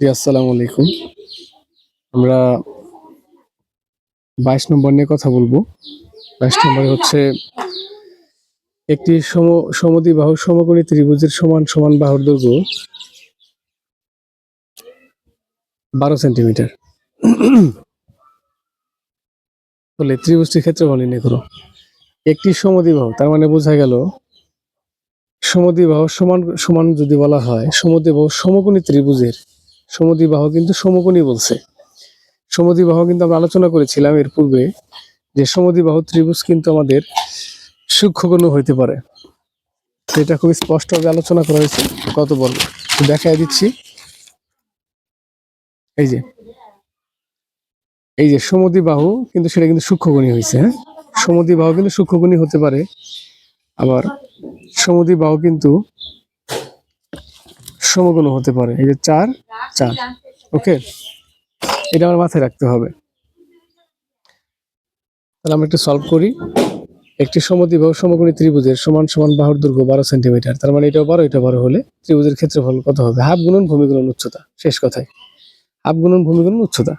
জি, আসসালামু আলাইকুম। আমরা বাইশ নম্বর নিয়ে কথা বলব। বাইশ নম্বর হচ্ছে একটি সম, সমদ্বিবাহু সমকোণী ত্রিভুজের সমান সমান বাহুর দৈর্ঘ্য বারো সেন্টিমিটার। বলে ত্রিভুজটির ক্ষেত্রফল নির্ণয় করো। একটি সমদ্বিবাহু, তার মানে বোঝা গেল সমদ্বিবাহু সমান সমান যদি বলা হয়, সমদ্বিবাহু সমকোণী ত্রিভুজের সমদ্বিবাহু কিন্তু সমকোণী বলছে। সমদ্বিবাহু কিন্তু আমরা আলোচনা করেছিলাম এর পূর্বে যে সমদ্বিবাহু ত্রিভুজ কিন্তু আমাদের সূক্ষ্মকোণ হইতে পারে। এটা খুব স্পষ্টভাবে আলোচনা করা হয়েছে কত বলব দেখাই দিচ্ছি। এই যে এই যে সমদ্বিবাহু কিন্তু সেটা কিন্তু সূক্ষ্মকোণী হয়েছে হ্যাঁ? সমদ্বিবাহু কিন্তু সূক্ষ্মকোণী হতে পারে। আবার সমদ্বিবাহু কিন্তু সমকোণ হতে পারে। এই যে চার চার। ওকে? এটা আমার মাথায় রাখতে হবে। তাহলে আমরা একটু সলভ করি। একটি সমদ্বিবাহু সমকোণী ত্রিভুজের সমান সমান বাহুর দৈর্ঘ্য বারো সেন্টিমিটার। তার মানে এটাও বারো এটা বারো হলে ত্রিভুজের ক্ষেত্রফল কত হবে? হাফ গুণন ভূমি গুণন উচ্চতা। শেষ কথায়। হাফ গুণন ভূমি গুণন উচ্চতা।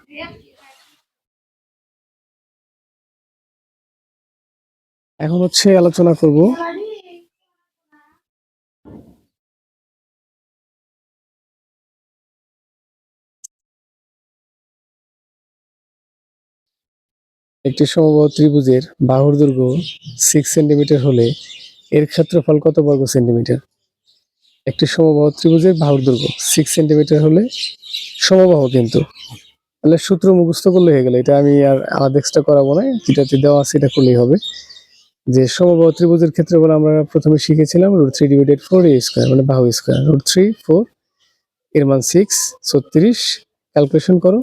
এখন হচ্ছে আলোচনা করব একটি সমবাহু ত্রিভুজের বাহুর দৈর্ঘ্য সিক্স সেন্টিমিটার হলে এর ক্ষেত্রফল কত বর্গ সেন্টিমিটার একটি সমবাহু ত্রিভুজের বাহুর দৈর্ঘ্য সিক্স সেন্টিমিটার হলে সমবাহু কিন্তু। তাহলে সূত্র মুখস্থ করলে হয়ে গেল। এটা আমি আর আলাদা এক্সট্রা করাবো না, যেটাতে দেওয়া আছে এটা করলেই হবে। যে সমবাহু ত্রিভুজের ক্ষেত্রফল আমরা প্রথমে শিখেছিলাম root three divided four A square মানে বাহু স্কোয়ার রুট থ্রি ফোর এর মান সিক্স ছত্রিশ। ক্যালকুলেশন করো।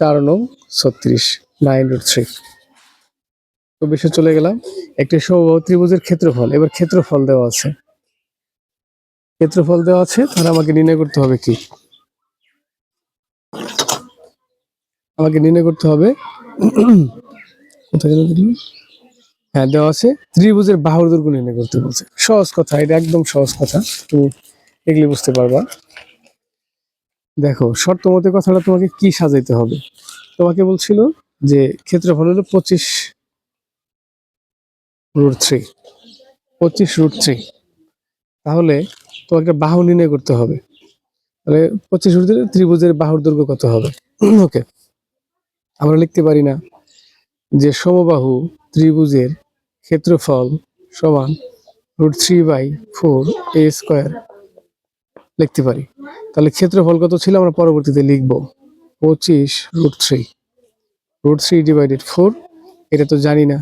চার নং ছত্রিশ নাইন রুট থ্রি তো বেশি চলে গেলাম। একটি ত্রিভুজের ক্ষেত্রফল। এবার ক্ষেত্রফল দেওয়া আছে। ক্ষেত্রফল দেওয়া আছে, তাহলে আমাকে নির্ণয় করতে হবে কি? আমাকে নির্ণয় করতে হবে, কোথায় হ্যাঁ দেওয়া আছে, ত্রিভুজের বাহুর দৈর্ঘ্য নির্ণয় করতে বলছে। সহজ কথা, এটা একদম সহজ কথা। তুমি এগুলি বুঝতে পারবা। দেখো, শর্ত মতে কথাটা তোমাকে কি সাজাইতে হবে? তোমাকে বলছিল যে ক্ষেত্রফল হলো পঁচিশ রুট থ্রি পঁচিশ রুট থ্রি তাহলে তোমাকে বাহু নির্ণয় করতে হবে। তাহলে পঁচিশ রুট ত্রিভুজের বাহুর দৈর্ঘ্য কত হবে? ওকে আমরা লিখতে পারি না যে সমবাহু ত্রিভুজের ক্ষেত্রফল সমান root three by four A square লিখতে পারি। তাহলে ক্ষেত্রফল কত ছিল আমরা পরবর্তীতে লিখব? পঁচিশ root three root three divided four এটা তো জানি না।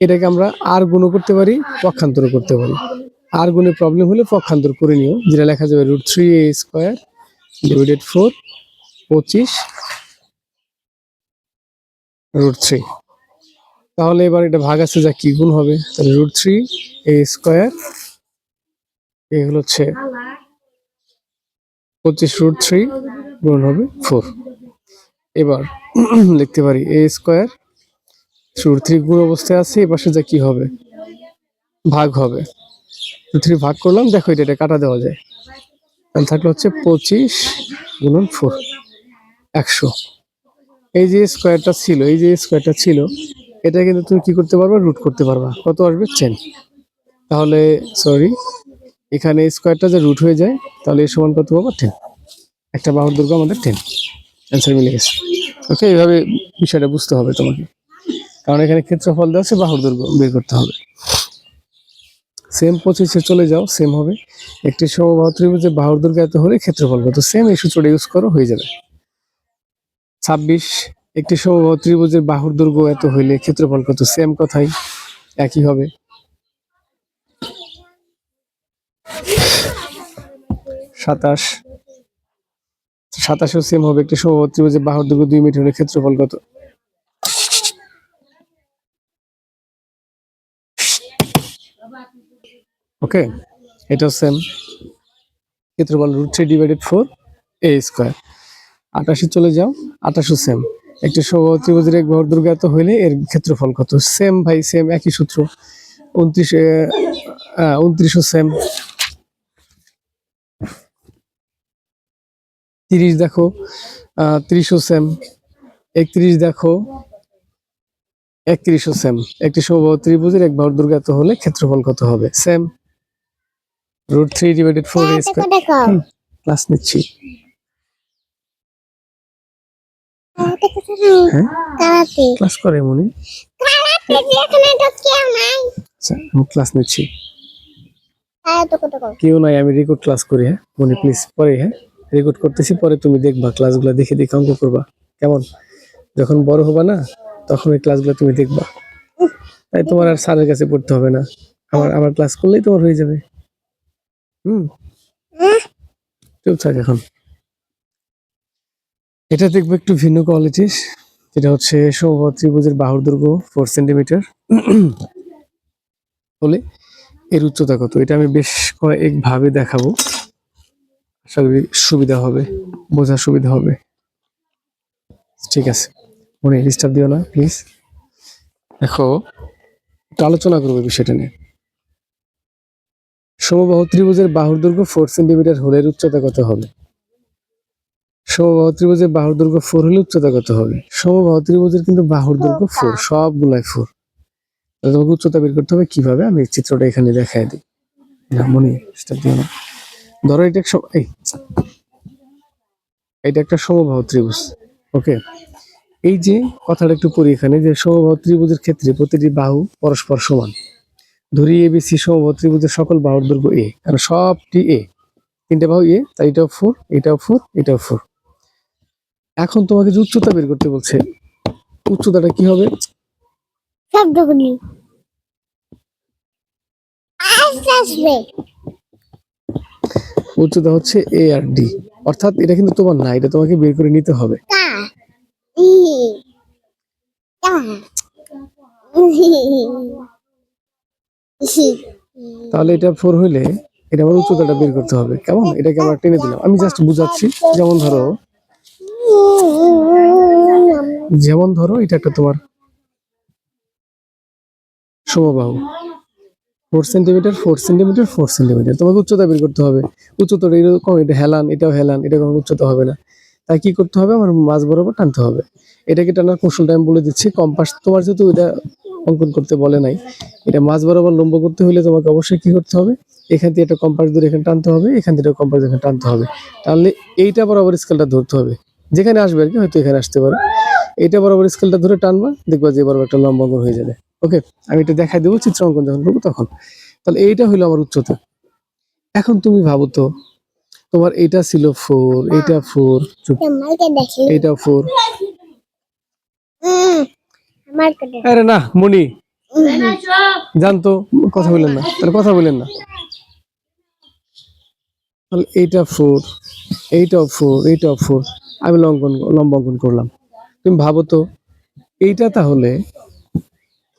এটাকে আমরা আর গুণ করতে পারি, পক্ষান্তর করতে পারি। আর গুণে প্রবলেম হলে পক্ষান্তর করে নিও, যেটা লেখা যাবে root three A square divided four পঁচিশ রুট থ্রি তাহলে এবার এটা ভাগ আছে, যা কি গুণ হবে? তাহলে root three A square A হলো হচ্ছে পঁচিশ রুট থ্রি গুণ হবে ফোর এবার লিখতে পারি এ স্কোয়ার রুট থ্রি গুণ অবস্থায় আছে এ পাশে যা কি হবে? ভাগ হবে। রুট থ্রি ভাগ করলাম, দেখো এটা এটা কাটা দেওয়া যায়। তাহলে থাকল হচ্ছে পঁচিশ গুণন ফোর একশো। এই যে স্কোয়ারটা ছিল, এই যে স্কোয়ারটা ছিল, এটা কিন্তু তুমি কি করতে পারবা? রুট করতে পারবা। কত আসবে? চেন তাহলে সরি এখানে স্কোয়ারটা যে রুট হয়ে যায়, তাহলে এর সমান কত পাবো? টেন একটা বাহুর দুর্গ আমাদের টেন অ্যান্সার মিলে গেছে। ওকে এইভাবে বিষয়টা বুঝতে হবে তোমাকে। কারণ এখানে ক্ষেত্রফল দেওয়া আছে, বাহুর দুর্গ বের করতে হবে। সেম পঁচিশে চলে যাও সেম হবে। একটি সমবাহু ত্রিভুজে বাহুর দৈর্ঘ্য এত হলে ক্ষেত্রফল কত? সেম এই সূত্রটা ইউজ করো, হয়ে যাবে। ছাব্বিশ, একটি সমবাহু ত্রিভুজের বাহুর দুর্গ এত হইলে ক্ষেত্রফল কত? সেম কথাই, একই হবে। সাতাশ। সাতাশও সেম হবে একটি সমবাহু ত্রিভুজের বাহুর দৈর্ঘ্য দুই মিটার হলে ক্ষেত্রফল কত? ওকে এটাও সেম ক্ষেত্রফল root three divided four A square আটাশে চলে যাও, আটাশও সেম একটি সমবাহু ত্রিভুজের এক বাহুর দৈর্ঘ্য এত হইলে এর ক্ষেত্রফল কত? সেম ভাই সেম একই সূত্র। উনত্রিশে উনত্রিশও সেম তিরিশ দেখো ত্রিশও সেম একত্রিশ দেখো একত্রিশও সেম একটি সমবাহু ত্রিভুজের এক বাহুর দুর্গা এত হলে ক্ষেত্রফল কত হবে? Same root three divided four class নিচ্ছি। হ্যাঁ ক্লাস করে মনি। আচ্ছা আমি ক্লাস নিচ্ছি। কত কেউ নাই আমি রেকর্ড ক্লাস করি হ্যাঁ? মনি প্লিজ পরে হ্যাঁ? রেকর্ড করতেছি, পরে তুমি দেখবা ক্লাসগুলো দেখে দেখে অঙ্ক করবা। কেমন? যখন বড় হবা না, তখন ওই ক্লাসগুলো তুমি দেখবা। তাই তোমার আর স্যারের কাছে পড়তে হবে না। আমার আমার ক্লাস করলেই তোমার হয়ে যাবে। হুম? চুপ থাক এখন। এটা দেখব একটু ভিন্ন কোয়ালিটির যেটা হচ্ছে সমবাহু ত্রিভুজের বাহুর দৈর্ঘ্য ফোর সেন্টিমিটার হলে এর উচ্চতা কত? এটা আমি বেশ কয়েক ভাবে দেখাবো। আশা সুবিধা হবে, বোঝার সুবিধা হবে। ঠিক আছে, মনে ডিস্টার্ব দিও না প্লিজ দেখো, একটু আলোচনা করব বিষয়টা নিয়ে। সমবাহু ত্রিভুজের বাহুর দৈর্ঘ্য ফোর সেন্টিমিটার হলে উচ্চতা কত হবে? সমবাহু ত্রিভুজের বাহুর দৈর্ঘ্য ফোর হলে উচ্চতা কত হবে? সমবাহু ত্রিভুজের কিন্তু বাহুর দৈর্ঘ্য ফোর সবগুলাই ফোর তোমাকে উচ্চতা বের করতে হবে কীভাবে? আমি চিত্রটা এখানে দেখাই দিই। মনে ডিস্টার্ব দিও না। ধরো এটা এই, এটা একটা সমবাহু ত্রিভুজ, ওকে? এই যে কথাটা একটু পড়ি এখানে, যে সমবাহু ত্রিভুজের ক্ষেত্রে প্রতিটি বাহু পরস্পর সমান। ধরি এবিসি সমবাহু ত্রিভুজের সকল বাহুর দৈর্ঘ্য এ কারণ সবটি এ তিনটে বাহু এ তাই এটাও ফোর এটাও ফোর এটাও ফোর এখন তোমাকে যে উচ্চতা বের করতে বলছে, উচ্চতাটা কি হবে? শব্দগুলি। আসবে। উচ্চতা হচ্ছে এ আর ডি অর্থাৎ এটা কিন্তু তোমার না, এটা তোমাকে বের করে নিতে হবে। তাহলে এটা ফোর হইলে এটা আমার উচ্চতাটা বের করতে হবে। কেমন? এটাকে আমরা টেনে দিলাম। আমি জাস্ট বুঝাচ্ছি। যেমন ধরো যেমন ধরো, এটা একটা তোমার সমবাহু। Four centimetre four centimetre four centimetre তোমাকে উচ্চতা বের করতে হবে। উচ্চতাটা এরকম, এটা হেলান, এটাও হেলান, এটা কখন উচ্চতা হবে না। তাই কি করতে হবে? আমার মাছ বরাবর টানতে হবে। এটাকে টানার কৌশলটা আমি বলে দিচ্ছি। কম্পাস, তোমার যেহেতু এটা অঙ্কন করতে বলে নাই, এটা মাছ বরাবর লম্ব করতে হলে তোমাকে অবশ্যই কি করতে হবে? এখান থেকে একটা কম্পাস ধরে এখানে টানতে হবে, এখান থেকে কম্পাস এখানে টানতে হবে। টানলে এইটা বরাবর স্কেলটা ধরতে হবে। যেখানে আসবে আর কি, হয়তো এখানে আসতে পারে। এইটা বরাবর স্কেলটা ধরে টানবা, দেখবা যে বরাবর একটা লম্ব অঙ্কন হয়ে যাবে। ওকে আমি এটা দেখাই দেবো চিত্র অঙ্কন যখন করব তখন। তাহলে এইটা হলো আমার উচ্চতা। এখন তুমি ভাবো তো তোমার এটা ছিল ফোর এটা ফোর এটা ফোর আরে না মনি জানতো কথা বললেন না। তাহলে কথা বললেন না। তাহলে এইটা ফোর এইটাও ফোর এইটাও ফোর আমি লঙ্কন লম্ব অঙ্কন করলাম। তুমি ভাবো তো এইটা তাহলে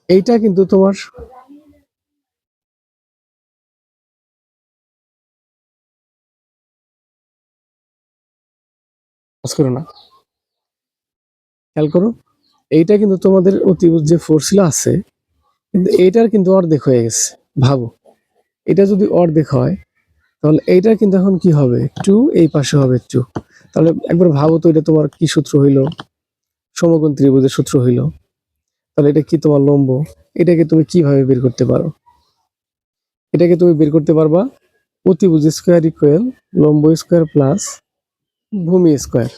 এইটা কিন্তু তোমার খেয়াল করো, এইটা কিন্তু তোমাদের অতিভুজ যে ফোর ছিল আছে, কিন্তু এইটার কিন্তু অর্ধেক হয়ে গেছে, ভাবো। এটা যদি অর্ধেক হয়, তাহলে এইটার কিন্তু এখন কি হবে? টু এই পাশে হবে টু তাহলে একবার ভাবো তো এটা তোমার কি সূত্র হইল? সমকোণ ত্রিভুজের সূত্র হইল। তাহলে এটা কি তোমার লম্ব? এটাকে তুমি কীভাবে বের করতে পারো? এটাকে তুমি বের করতে পারবা অতিভুজ স্কোয়ার ইকুয়াল লম্ব স্কোয়ার প্লাস ভূমি স্কোয়ার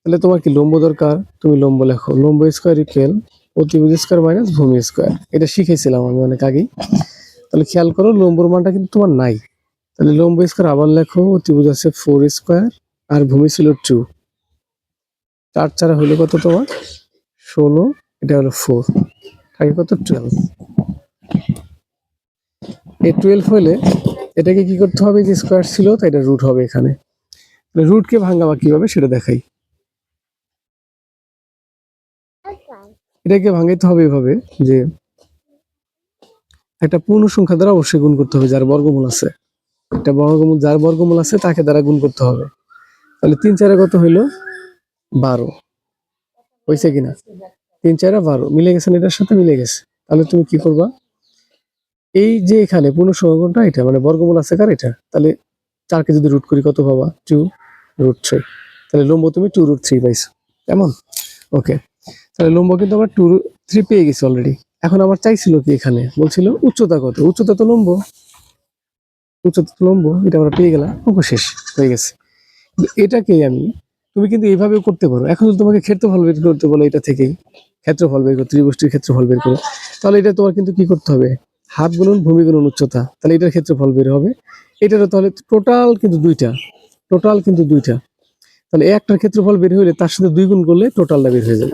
তাহলে তোমার কি লম্ব দরকার? তুমি লম্ব লেখো। লম্ব স্কোয়ার ইকুয়াল অতিভুজ স্কোয়ার মাইনাস ভূমি স্কোয়ার এটা শিখেছিলাম আমি অনেক আগেই। তাহলে খেয়াল করো, লম্বর মানটা কিন্তু তোমার নাই। তাহলে লম্ব স্কোয়ার আবার লেখো, অতিভুজ আছে ফোর স্কোয়ার আর ভূমি ছিল টু চার চার হলো কত তোমার? ষোলো। এটা হলো ফোর থাকে কত? টুয়েলভ এই টুয়েলভ হলে এটাকে কি করতে হবে? যে স্কোয়ার ছিল, তাই এটা রুট হবে এখানে। রুটকে ভাঙাবা কীভাবে সেটা দেখাই। এটাকে ভাঙাইতে হবে এভাবে, যে একটা পূর্ণ সংখ্যা দ্বারা অবশ্যই গুণ করতে হবে, যার বর্গমূল আছে। একটা বর্গমূল, যার বর্গমূল আছে, তাকে দ্বারা গুণ করতে হবে। তাহলে তিন চারে কত হইল? বারো। হয়েছে কিনা? তিন, চারে বারো। মিলে গেছে এটার সাথে? মিলে গেছে। তাহলে তুমি কি করবা? এই যে এখানে সংখ্যা এটা মানে বর্গমূল আছে কার এটা? তাহলে চারকে যদি রুট করি কত পাবা? টু রুট থ্রি তাহলে লম্ব তুমি টু রুট থ্রি পাইছো। কেমন? ওকে তাহলে লম্ব কিন্তু আমার টু থ্রি পেয়ে গেছি অলরেডি এখন আমার চাইছিল কি এখানে? বলছিল উচ্চতা কত? উচ্চতা তো লম্ব। উচ্চতা তো লম্ব। এটা আমরা পেয়ে গেলাম। অঙ্ক শেষ হয়ে গেছে। এটাকে আমি, তুমি কিন্তু এইভাবেও করতে পারো। এখন তোমাকে ক্ষেত্রফল বের করতে বলো এটা থেকেই। ক্ষেত্রফল বের করো ত্রিভুষ্টির ক্ষেত্রফল বের করো। তাহলে এটা তোমার কিন্তু কি করতে হবে? হাত গুণন ভূমি গুণন উচ্চতা। তাহলে এটার ক্ষেত্রফল বের হবে। এটারও তাহলে টোটাল কিন্তু দুইটা। টোটাল কিন্তু দুইটা। তাহলে একটার ক্ষেত্রফল বের হলে তার সাথে দুই গুণ করলে টোটালটা বের হয়ে যাবে।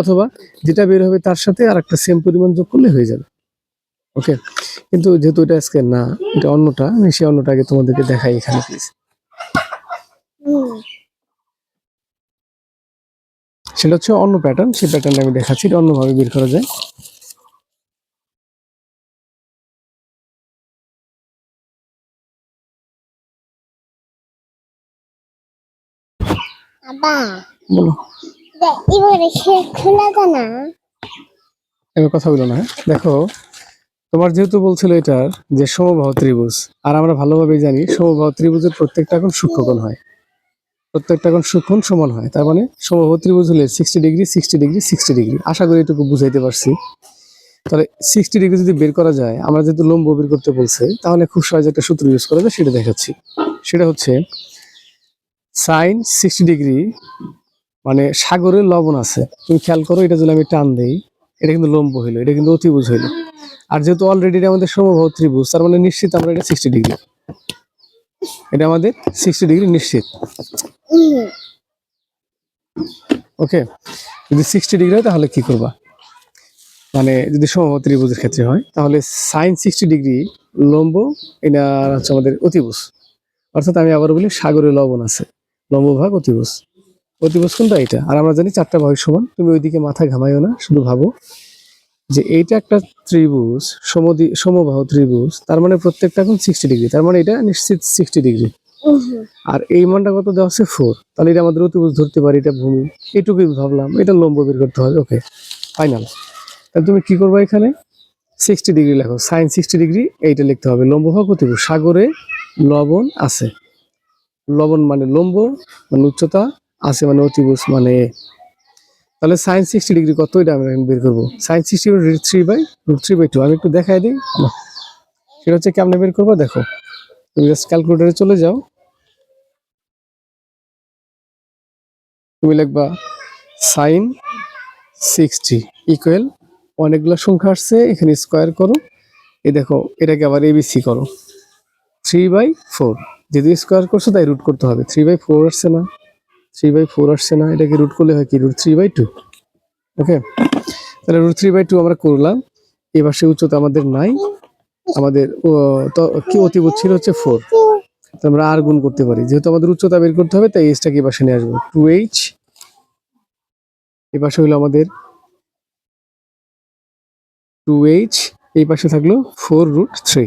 অথবা যেটা বের হবে তার সাথে আর একটা সেম পরিমাণ যোগ করলে হয়ে যাবে। ওকে কিন্তু যেহেতু এটা আজকে না, এটা অন্যটা, আমি সেই অন্যটা আগে তোমাদেরকে দেখাই এখানে প্লিজ সেটা হচ্ছে অন্য প্যাটার্ন সেই প্যাটার্নটা আমি দেখাচ্ছি এটা অন্যভাবে বের করা যায়। বলো। কথা বলো না হ্যাঁ? দেখো তোমার যেহেতু বলছিল এটার যে সমবাহ ত্রিভুজ আর আমরা ভালোভাবে জানি সমবাহ ত্রিভুজের প্রত্যেকটা এখন সূক্ষ্মকোণ হয়। প্রত্যেকটা কোণ সূক্ষ্ম সমান হয়। তার মানে সমবাহ ত্রিভুজ হলে sixty degree sixty degree sixty degree আশা করি এটুকু বুঝাইতে পারছি। তাহলে সিক্সটি ডিগ্রি যদি বের করা যায়, আমরা যেহেতু লম্ব বের করতে বলছে, তাহলে খুব সহজে একটা সূত্র ইউজ করা যায়, সেটা দেখাচ্ছি। সেটা হচ্ছে সাইন সিক্সটি ডিগ্রি মানে সাগরের লবণ আছে। তুমি খেয়াল করো, এটা যদি আমি টান দিই, এটা কিন্তু লম্ব হইল, এটা কিন্তু অতিভুজ হইল। আর যেহেতু অলরেডি আমাদের সমবাহ ত্রিভুজ, তার মানে নিশ্চিত আমরা এটা সিক্সটি ডিগ্রি এটা আমাদের সিক্সটি ডিগ্রি নিশ্চিত। ওকে যদি সিক্সটি ডিগ্রি হয়, তাহলে কি করবা? মানে যদি সমবাহ ত্রিভুজের ক্ষেত্রে হয়, তাহলে সাইন সিক্সটি ডিগ্রি লম্ব, এটা হচ্ছে আমাদের অতিভুজ। অর্থাৎ আমি আবার বলি, সাগরে লবণ আছে। লম্ব ভাগ অতিভুজ। অতিভুজ কোনটা? এটা আর আমরা জানি চারটা ভাগ সমান। তুমি ওইদিকে মাথা ঘামাইও না, শুধু ভাবো যে এইটা একটা ত্রিভুজ, সমদি সমবাহ ত্রিভুজ, তার মানে প্রত্যেকটা এখন সিক্সটি ডিগ্রি তার মানে এটা নিশ্চিত সিক্সটি ডিগ্রি আর এই মানটা কত দেওয়া আছে? ফোর তাহলে এটা আমাদের অতিভুজ ধরতে পারি, এটা ভূমি। এটুকুই ভাবলাম। এটা লম্ব বের করতে হবে ওকে ফাইনাল তাহলে তুমি কি করবে এখানে? সিক্সটি ডিগ্রি লেখো। সাইন সিক্সটি ডিগ্রি এইটা লিখতে হবে। লম্ব ভাগ অতিভুজ। সাগরে লবণ আছে। লবণ মানে লম্ব মানে উচ্চতা, আছে মানে অতিভুজ মানে তাহলে সাইন সিক্সটি ডিগ্রি কত? এটা এখন বের করব। Sine sixty three by three by two আমি একটু দেখাই দিই। সেটা হচ্ছে কেমনে বের করব? দেখো। জাস্ট ক্যালকুলেটারে চলে যাও। তুমি লিখবা সাইন সিক্সটি ইকুয়াল অনেকগুলো সংখ্যা আসছে, এখানে স্কোয়ার করো। এই দেখো, এটাকে আবার এবিসি করো। থ্রি বাই ফোর যেহেতু স্কোয়ার করছ, তাই রুট করতে হবে। থ্রি বাই ফোর আসছে না। থ্রি বাই ফোর আসছে না। এটাকে রুট করলে হয় কি? Root three by two okay তাহলে রুট থ্রি বাই টু আমরা করলাম। এবার সে উচ্চতা আমাদের নাই। আমাদের কি অতিভুজ ছিল হচ্ছে ফোর আমরা আর গুণ করতে পারি। যেহেতু আমাদের উচ্চতা বের করতে হবে, তাই এইচটাকে এই পাশে নিয়ে আসব? টু এইচ এই পাশে হলো আমাদের টু এইচ এই পাশে থাকল ফোর রুট থ্রি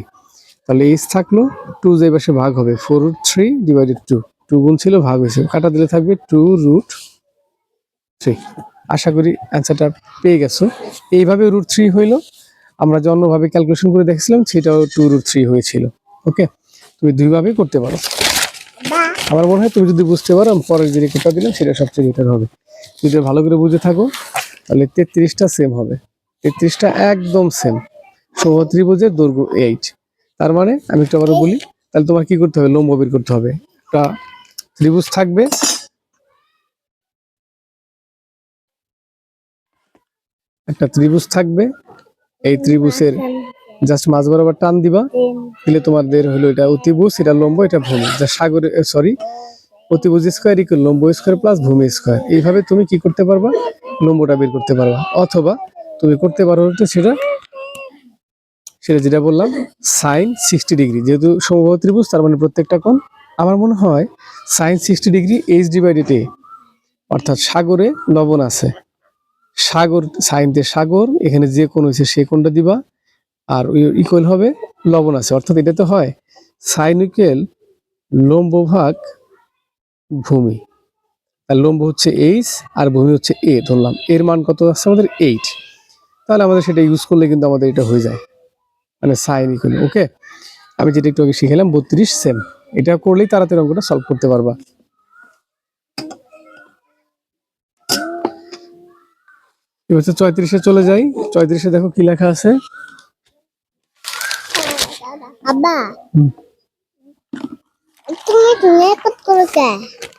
তাহলে এইচ থাকল টু যে পাশে ভাগ হবে four root three divided two two গুণ ছিল, ভাগ হয়েছে। কাটা দিলে থাকবে টু রুট থ্রি আশা করি অ্যান্সারটা পেয়ে গেছো। এইভাবে রুট থ্রি হইল। আমরা যে অন্যভাবে ক্যালকুলেশন করে দেখেছিলাম, সেটাও টু রুট থ্রি হয়েছিল। ওকে তুমি দুইভাবেই করতে পারো। আমার মনে হয় তুমি যদি বুঝতে পারো, আমি পরের যে রেকর্ডটা দিলাম, সেটা সবচেয়ে বেটার হবে। যদি ভালো করে বুঝে থাকো, তাহলে তেত্রিশটা সেম হবে। তেত্রিশটা একদম সেম সহ ত্রিভুজের দৈর্ঘ্য এইট তার মানে আমি একটু আবারও বলি, তাহলে তোমার কি করতে হবে? লম্ব বের করতে হবে। একটা ত্রিভুজ থাকবে। একটা ত্রিভুজ থাকবে। এই ত্রিভুজের জাস্ট মাছ বরাবর টান দিবা। দিলে তোমাদের হলো এটা অতিভুজ, এটা লম্ব, এটা ভূমি। যা সাগরে সরি অতিভুজ স্কোয়ার ইকুয়াল লম্ব স্কোয়ার প্লাস ভূমি স্কোয়ার এইভাবে তুমি কি করতে পারবা? লম্বটা বের করতে পারবা। অথবা তুমি করতে পারো সেটা সেটা যেটা বললাম সাইন সিক্সটি ডিগ্রি যেহেতু সমবাহ ত্রিভুজ, তার মানে প্রত্যেকটা কোণ। আমার মনে হয় sine sixty degree H divided A অর্থাৎ সাগরে লবণ আছে। সাগর সাইনতে সাগর, এখানে যে কোণ হয়েছে সে কোনটা দিবা, আর ইকুয়াল হবে লবণ আছে। অর্থাৎ এটা তো হয় সাইন ইকুয়াল লম্ব ভাগ ভূমি। আর লম্ব হচ্ছে এইচ আর ভূমি হচ্ছে এ ধরলাম। এর মান কত আছে? আমাদের এইট তাহলে আমাদের সেটা ইউজ করলে কিন্তু আমাদের এটা হয়ে যায়। মানে সাইন ইকুয়াল ওকে আমি যেটা একটু আগে শিখেলাম বত্রিশ সেম এটা করলেই তাড়াতাড়ি অঙ্কটা সলভ করতে পারবা। এবার হচ্ছে চৌত্রিশে চলে যাই। চৌত্রিশে দেখো কি লেখা আছে?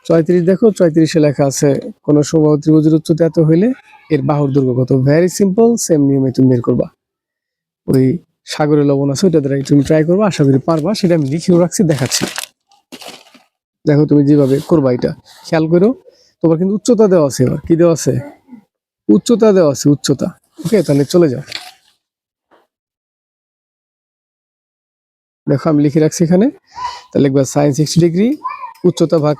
চৌত্রিশ দেখো চৌত্রিশে লেখা আছে কোন সমবাহু ত্রিভুজের উচ্চতা এত হইলে এর বাহুর দৈর্ঘ্য কত? ভেরি সিম্পল সেম নিয়মে তুমি বের করবা। ওই সাগরের লবণ আছে ওইটা দ্বারাই তুমি ট্রাই করবা আশা করি পারবা সেটা আমি লিখেও রাখছি দেখাচ্ছি। দেখো তুমি যেভাবে করবা এটা। খেয়াল করো তোমার কিন্তু উচ্চতা দেওয়া আছে এবার কি দেওয়া আছে? উচ্চতা দেওয়া আছে, উচ্চতা। ওকে তাহলে চলে যাও। দেখো, আমি লিখে রাখছি এখানে। তাহলে লিখবা সাইন সিক্সটি ডিগ্রি উচ্চতা ভাগ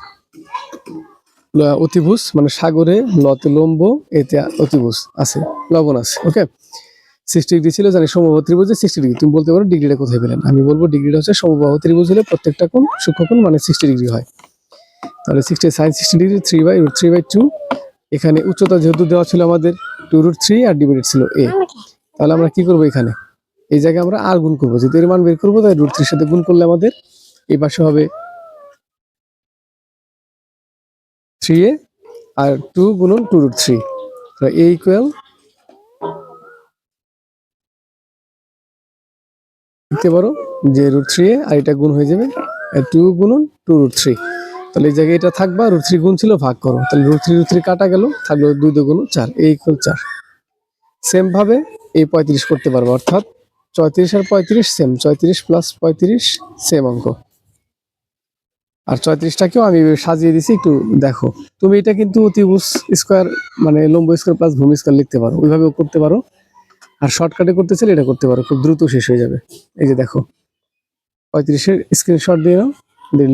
অতিভুজ মানে সাগরে লতে লম্ব, এতে অতিভুজ আছে, লবণ আছে ওকে সিক্সটি ডিগ্রি ছিল, জানি সমবাহ ত্রিভুজে সিক্সটি ডিগ্রি তুমি বলতে পারো ডিগ্রিটা কোথায় পেলেন আমি বলব ডিগ্রিটা হচ্ছে সমবাহ ত্রিভুজ হলে প্রত্যেকটা কোণ সূক্ষ্মকোণ মানে সিক্সটি ডিগ্রি হয়। তাহলে sixty sine sixty degree three by three by two এখানে উচ্চতা যেহেতু দেওয়া ছিল আমাদের টু রুট থ্রি আর ডিভাইডেড ছিল এ তাহলে আমরা কি করব এখানে? এই জায়গায় আমরা আর গুণ করব। যেহেতু এর মান বের করব, তাই রুট থ্রির সাথে গুণ করলে আমাদের এই পাশে হবে থ্রি এ আর টু গুণন two root three A equal লিখতে পারো যে রুট থ্রি এ আর এটা গুণ হয়ে যাবে টু গুণন টু রুট থ্রি তাহলে এই জায়গায় এটা থাকবা, রুট থ্রি গুণ ছিল ভাগ করো। তাহলে রুট থ্রি রুট থ্রি কাটা গেল, থাকল দুই দুগুণ চার, এই ইকুয়াল চার। সেম ভাবে এই পঁয়ত্রিশ করতে পারব, অর্থাৎ চৌত্রিশ আর পঁয়ত্রিশ সেম চৌত্রিশ প্লাস পঁয়ত্রিশ সেম অঙ্ক। আর চৌত্রিশটাকেও আমি সাজিয়ে দিছি, একটু দেখো। তুমি এটা কিন্তু অতিভুজ স্কোয়ার মানে লম্ব স্কোয়ার প্লাস ভূমি স্কোয়ার লিখতে পারো, ওইভাবেও করতে পারো। আর শর্টকাটে করতে চাইলে এটা করতে পারো, খুব দ্রুত শেষ হয়ে যাবে। এই যে দেখো, পঁয়ত্রিশের স্ক্রিনশট দিয়ে নাও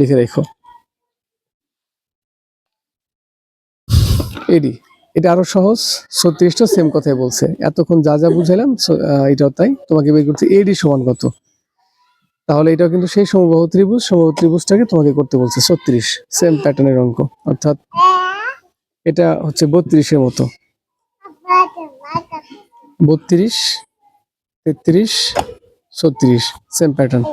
লিখে রেখো। এডি। এটা আরও সহজ, ছত্রিশটা সেম কথাই বলছে। এতক্ষণ যা যা বুঝাইলাম এটাও তাই। তোমাকে বের করতে এডি সমান কত? তাহলে এটাও কিন্তু সেই সমবাহু ত্রিভুজ, সমবাহু ত্রিভুজটাকে তোমাকে করতে বলছে ছত্রিশ সেম প্যাটার্নের অঙ্ক। অর্থাৎ এটা হচ্ছে বত্রিশের মতো। বত্রিশ, তেত্রিশ, ছত্রিশ সেম প্যাটার্ন